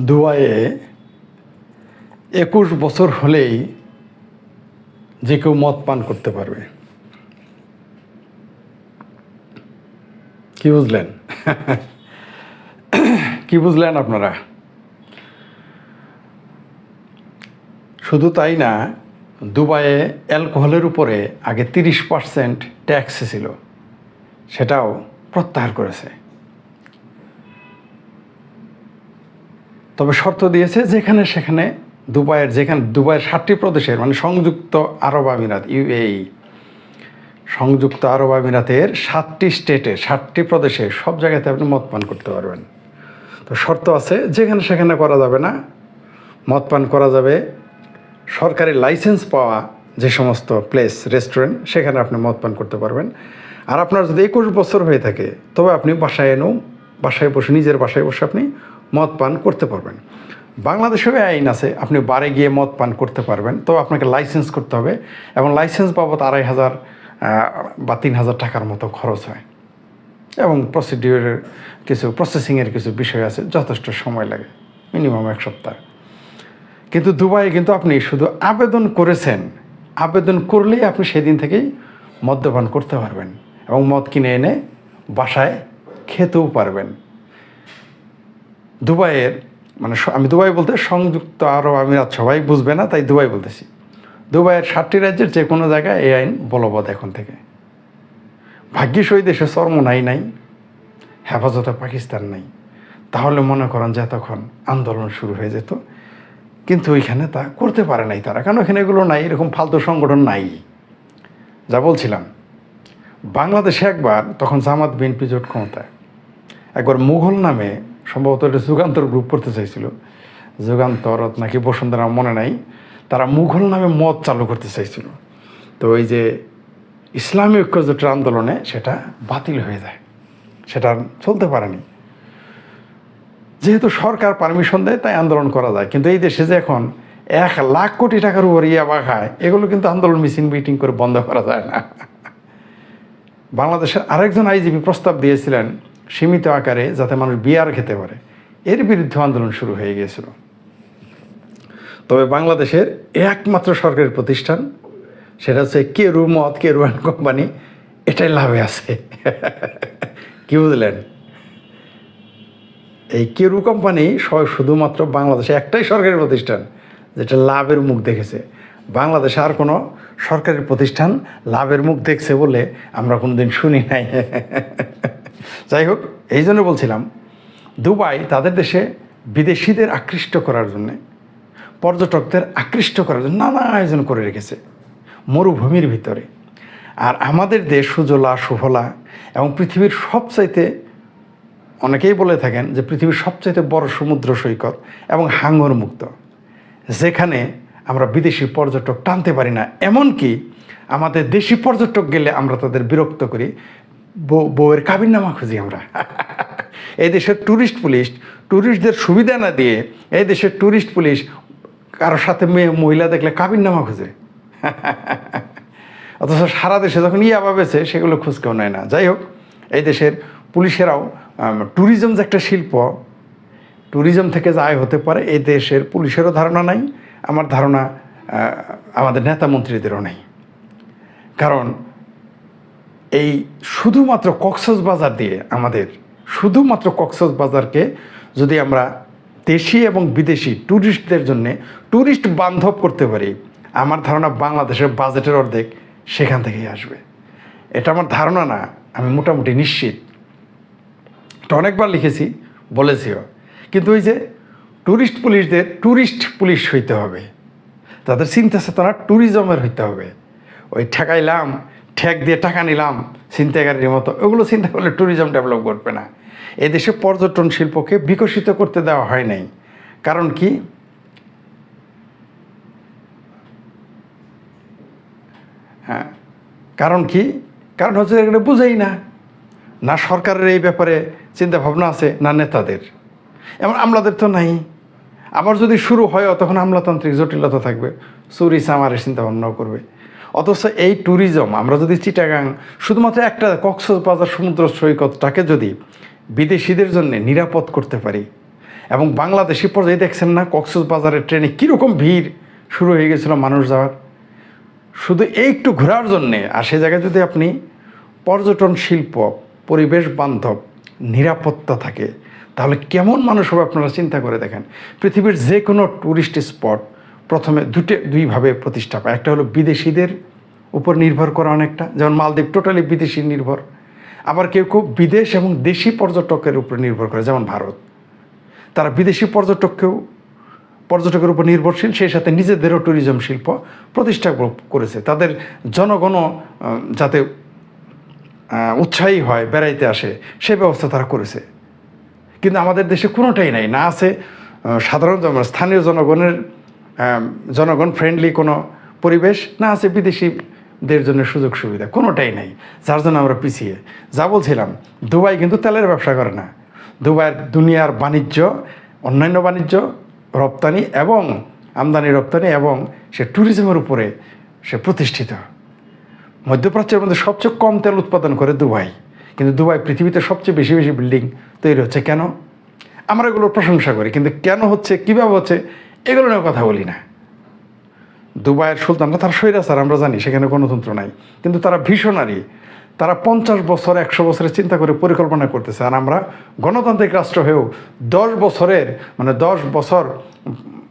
দুবাইয়ে একুশ বছর হলেই যে কেউ মদ পান করতে পারবে। কি বুঝলেন? কি বুঝলেন আপনারা? শুধু তাই না, দুবাইয়ে অ্যালকোহলের উপরে আগে তিরিশ পার্সেন্ট ট্যাক্স ছিল, সেটাও প্রত্যাহার করেছে। তবে শর্ত দিয়েছে যেখানে সেখানে দুবাইয়ের, যেখানে দুবাইয়ের ষাটটি প্রদেশের মানে সংযুক্ত আরব আমিরাত ইউএই সংযুক্ত আরব আমিরাতের সাতটি স্টেটে সাতটি প্রদেশে সব জায়গাতে আপনি মদ পান করতে পারবেন। তো শর্ত আছে, যেখানে সেখানে করা যাবে না। মদ পান করা যাবে, সরকারি লাইসেন্স পাওয়া যে সমস্ত প্লেস, রেস্টুরেন্ট, সেখানে আপনি মদ পান করতে পারবেন। আর আপনার যদি একুশ বছর হয়ে থাকে, তবে আপনি বাসায় এনেও বাসায় বসে, নিজের বাসায় বসে আপনি মদ পান করতে পারবেন। বাংলাদেশেও আইন আছে, আপনি বারে গিয়ে মদ পান করতে পারবেন। তো আপনাকে লাইসেন্স করতে হবে এবং লাইসেন্স বাবদ আড়াই হাজার বা তিন হাজার টাকার মতো খরচ হয়। এবং প্রসিডিউরের কিছু প্রসেসিংয়ের কিছু বিষয় আছে, যথেষ্ট সময় লাগে মিনিমাম এক সপ্তাহ। কিন্তু দুবাইয়ে কিন্তু আপনি শুধু আবেদন করেছেন, আবেদন করলেই আপনি সেদিন থেকেই মদ্যপান করতে পারবেন এবং মদ কিনে এনে বাসায় খেতেও পারবেন। দুবাইয়ের মানে আমি দুবাই বলতে সংযুক্ত আরব আমিরাত সবাই বুঝবে না, তাই দুবাই বলতেছি। দুবাইয়ের ষাটটি রাজ্যের যে কোনো জায়গায় এই আইন বলবৎ এখন থেকে। ভাগ্যিস ওই দেশে চর্মনাই নাই, হেফাজতে পাকিস্তান নাই। তাহলে মনে করেন যে তখন আন্দোলন শুরু হয়ে যেত, কিন্তু ওইখানে তা করতে পারে নাই তারা। কারণ ওখানে এগুলো নাই, এরকম ফালতু সংগঠন নাই। যা বলছিলাম, বাংলাদেশে একবার, তখন জামাত বিএনপি জোট ক্ষমতায়, একবার মুঘল নামে সম্ভবত এটা যুগান্তর গ্রুপ করতে চাইছিল। যুগান্তর নাকি বসুন্ধরা মনে নাই। তারা মুঘল নামে মদ চালু করতে চাইছিল। তো ওই যে ইসলামী ঐক্য জোটের আন্দোলনে সেটা বাতিল হয়ে যায়। সেটা চলতে পারেনি যেহেতু সরকার পারমিশন দেয়, তাই আন্দোলন করা যায়। কিন্তু এই দেশে যে এখন এক লাখ কোটি টাকার উপর ইয়াবা খায় এগুলো কিন্তু আন্দোলন মিছিল মিটিং করে বন্ধ করা যায় না। বাংলাদেশের আরেকজন আইজিপি প্রস্তাব দিয়েছিলেন সীমিত আকারে যাতে মানুষ বিয়ার খেতে পারে। এর বিরুদ্ধে আন্দোলন শুরু হয়ে গিয়েছিল। তবে বাংলাদেশের একমাত্র সরকারি প্রতিষ্ঠান, সেটা হচ্ছে কেরু মদ, কেরু অ্যান্ড কোম্পানি, এটাই লাভে আছে। কি বুঝলেন? এই কেরু কোম্পানি শুধুমাত্র বাংলাদেশে একটাই সরকারি প্রতিষ্ঠান, যেটা লাভের মুখ দেখেছে। বাংলাদেশে আর কোনো সরকারি প্রতিষ্ঠান লাভের মুখ দেখছে বলে আমরা কোনোদিন শুনি নাই। যাই হোক, এই জন্য বলছিলাম, দুবাই তাদের দেশে বিদেশিদের আকৃষ্ট করার জন্যে, পর্যটকদের আকৃষ্ট করার জন্য নানা আয়োজন করে রেখেছে, মরুভূমির ভিতরে। আর আমাদের দেশ সুজলা, সুফলা এবং পৃথিবীর সবচাইতে, অনেকেই বলে থাকেন যে পৃথিবীর সবচাইতে বড় সমুদ্র সৈকত এবং হাঙ্গর মুক্ত, যেখানে আমরা বিদেশি পর্যটক টানতে পারি না। এমনকি আমাদের দেশি পর্যটক গেলে আমরা তাদের বিরক্ত করি বউ বউয়ের কাবিননামা খুঁজি আমরা। এই দেশের ট্যুরিস্ট পুলিশ ট্যুরিস্টদের সুবিধা না দিয়ে এই দেশের ট্যুরিস্ট পুলিশ কারোর সাথে মেয়ে মহিলা দেখলে কাবিননামা খুঁজে। অথচ সারা দেশে যখন ইয়াবা বেছে সেগুলো খোঁজ কেউ নেয় না। যাই হোক, এই দেশের পুলিশেরাও ট্যুরিজম যে একটা শিল্প, ট্যুরিজম থেকে যে আয় হতে পারে, এই দেশের পুলিশেরও ধারণা নাই, আমার ধারণা আমাদের নেতা মন্ত্রীদেরও নেই। কারণ এই শুধুমাত্র কক্সবাজার দিয়ে আমাদের শুধুমাত্র কক্সবাজারকে যদি আমরা দেশি এবং বিদেশি ট্যুরিস্টদের জন্য ট্যুরিস্ট বান্ধব করতে পারি, আমার ধারণা বাংলাদেশের বাজেটের অর্ধেক সেখান থেকেই আসবে। এটা আমার ধারণা না, আমি মোটামুটি নিশ্চিত। এটা অনেকবার লিখেছি, বলেছিও। কিন্তু ওই যে ট্যুরিস্ট পুলিশদের ট্যুরিস্ট পুলিশ হইতে হবে। তাদের চিন্তা চেতনা ট্যুরিজমের হইতে হবে। ওই ঠেকাইলাম ঠেক দিয়ে টাকা নিলাম চিন্তাকারীর মতো। ওগুলো চিন্তা করলে ট্যুরিজম ডেভেলপ করবে না। এদেশে পর্যটন শিল্পকে বিকশিত করতে দেওয়া হয় নাই। কারণ কি? হ্যাঁ। কারণ কি? কারণ হচ্ছে এগুলো বুঝেই না। না সরকারের এই ব্যাপারে চিন্তা ভাবনা আছে, না নেতাদের। এমন আমলাদের তো নাই। আবার যদি শুরু হয়, তখন আমলাতান্ত্রিক জটিলতা থাকবে। চুরি চামারের চিন্তা ভাবনাও করবে। অথচ এই ট্যুরিজম আমরা যদি চিটাগাং শুধুমাত্র একটা কক্সবাজার সমুদ্র সৈকতটাকে যদি বিদেশিদের জন্য নিরাপদ করতে পারি, এবং বাংলাদেশি পর্যায়ে দেখছেন না কক্সবাজারের ট্রেনে কীরকম ভিড় শুরু হয়ে গেছিল মানুষ যাওয়ার? শুধু এই একটু ঘোরার জন্যে, আর সে জায়গায় যদি আপনি পর্যটন শিল্প, পরিবেশ বান্ধব, নিরাপত্তা থাকে, তাহলে কেমন মানুষ হবে আপনারা চিন্তা করে দেখেন? পৃথিবীর যে কোনো ট্যুরিস্ট স্পট প্রথমে দুটো, দুইভাবে প্রতিষ্ঠা পায়। একটা হলো বিদেশিদের উপর নির্ভর করা অনেকটা, যেমন মালদ্বীপ, টোটালি বিদেশি নির্ভর। আবার কেউ কেউ বিদেশ এবং দেশি পর্যটকের উপর নির্ভর করে, যেমন ভারত। তারা বিদেশি পর্যটককেও, পর্যটকের উপর নির্ভরশীল, সেই সাথে নিজেদেরও ট্যুরিজম শিল্প প্রতিষ্ঠা করেছে। তাদের জনগণও যাতে উৎসাহী হয়, বেড়াইতে আসে, সে ব্যবস্থা তারা করেছে। কিন্তু আমাদের দেশে কোনোটাই নাই। না আছে সাধারণ স্থানীয় জনগণের জনগণ ফ্রেন্ডলি কোনো পরিবেশ না আছে, বিদেশিদের জন্য সুযোগ সুবিধা, কোনোটাই নাই। যার জন্য আমরা পিছিয়ে। যা বলছিলাম, দুবাই কিন্তু তেলের ব্যবসা করে না। দুবাইয়ের দুনিয়ার বাণিজ্য, অন্যান্য বাণিজ্য, রপ্তানি এবং আমদানি রপ্তানি এবং সে ট্যুরিজমের উপরে সে প্রতিষ্ঠিত। মধ্যপ্রাচ্যের মধ্যে সবচেয়ে কম তেল উৎপাদন করে দুবাই। কিন্তু দুবাই পৃথিবীতে সবচেয়ে বেশি বেশি বিল্ডিং তৈরি হচ্ছে। কেন? আমরা এগুলোর প্রশংসা করি, কিন্তু কেন হচ্ছে, কীভাবে হচ্ছে এগুলো নিয়ে কথা বলি না। দুবাইয়ের সুলতানরা তারা স্বৈরাচার, আমরা জানি, সেখানে গণতন্ত্র নাই। কিন্তু তারা ভীষণারী তারা পঞ্চাশ বছর, একশো বছরের চিন্তা করে পরিকল্পনা করতেছে। আর আমরা গণতান্ত্রিক রাষ্ট্র হয়েও দশ বছরের মানে দশ বছর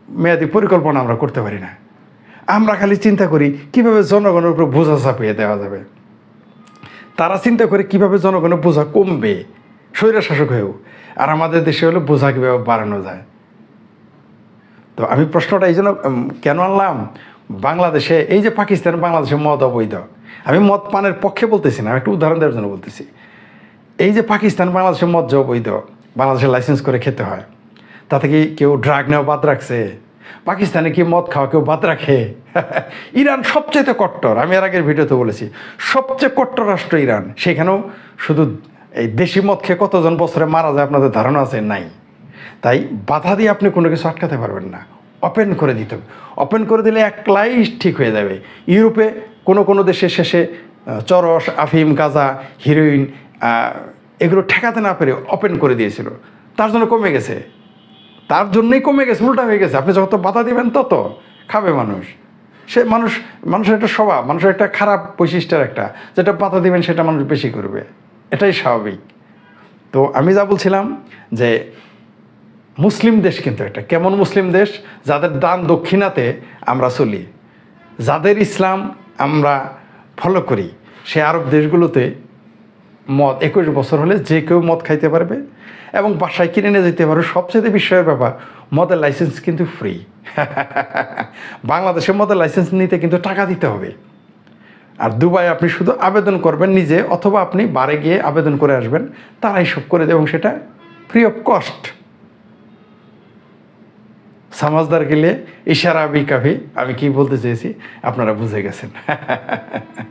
মেয়াদি পরিকল্পনা আমরা করতে পারি না। আমরা খালি চিন্তা করি, কীভাবে জনগণের উপর বোঝা চাপিয়ে দেওয়া যাবে? তারা চিন্তা করে কীভাবে জনগণের বোঝা কমবে স্বৈরা শাসক হয়েও। আর আমাদের দেশে হলো বোঝা কীভাবে বাড়ানো যায়? তো আমি প্রশ্নটা এই জন্য কেন আনলাম? বাংলাদেশে, এই যে পাকিস্তান, বাংলাদেশে মদ অবৈধ। আমি মদ পানের পক্ষে বলতেছি না, আমি একটা উদাহরণ দেওয়ার জন্য বলতেছি। এই যে পাকিস্তান, বাংলাদেশে মদ যে অবৈধ, বাংলাদেশে লাইসেন্স করে খেতে হয়, তাতে কি কেউ ড্রাগ নেওয়া বাদ রাখছে? পাকিস্তানে কি মদ খাওয়া কেউ বাদ রাখে? ইরান সবচেয়ে কট্টর, আমি এর আগের ভিডিওতে বলেছি, সবচেয়ে কট্টর রাষ্ট্র ইরান। সেখানেও শুধু এই দেশি মদ খেয়ে কতজন বছরে মারা যায় আপনাদের ধারণা আছে? নাই। তাই বাধা দিয়ে আপনি কোনো কিছু আটকাতে পারবেন না। ওপেন করে দিতে হবে। ওপেন করে দিলে এক একলাই ঠিক হয়ে যাবে। ইউরোপে কোনো কোনো দেশে শেষে চরস, আফিম, গাঁজা, হিরোইন এগুলো ঠেকাতে না পেরে ওপেন করে দিয়েছিল। তার জন্য কমে গেছে। তার জন্যই কমে গেছে, উল্টা হয়ে গেছে। আপনি যত বাধা দিবেন তত খাবে মানুষ। সে মানুষ, মানুষের একটা স্বভাব, মানুষের একটা খারাপ বৈশিষ্ট্যের একটা। যেটা বাধা দিবেন সেটা মানুষ বেশি করবে। এটাই স্বাভাবিক। তো আমি যা বলছিলাম যে মুসলিম দেশ কিন্তু একটা কেমন মুসলিম দেশ? যাদের দান দক্ষিণাতে আমরা চলি। যাদের ইসলাম আমরা ফলো করি। সে আরব দেশগুলোতে মদ, একুশ বছর হলে যে কেউ মদ খাইতে পারবে এবং বাসায় কিনে নিয়ে যেতে পারবে। সবচেয়ে বিষয়ের ব্যাপার, মদের লাইসেন্স কিন্তু ফ্রি বাংলাদেশে মদের লাইসেন্স নিতে কিন্তু টাকা দিতে হবে। আর দুবাই আপনি শুধু আবেদন করবেন নিজে, অথবা আপনি বারে গিয়ে আবেদন করে আসবেন, তারাই সব করে দেবে এবং সেটা ফ্রি অফ কস্ট সমাজদার গেলে ইশারা কাভি আমি কি বলতে চেয়েছি? আপনারা বুঝে গেছেন।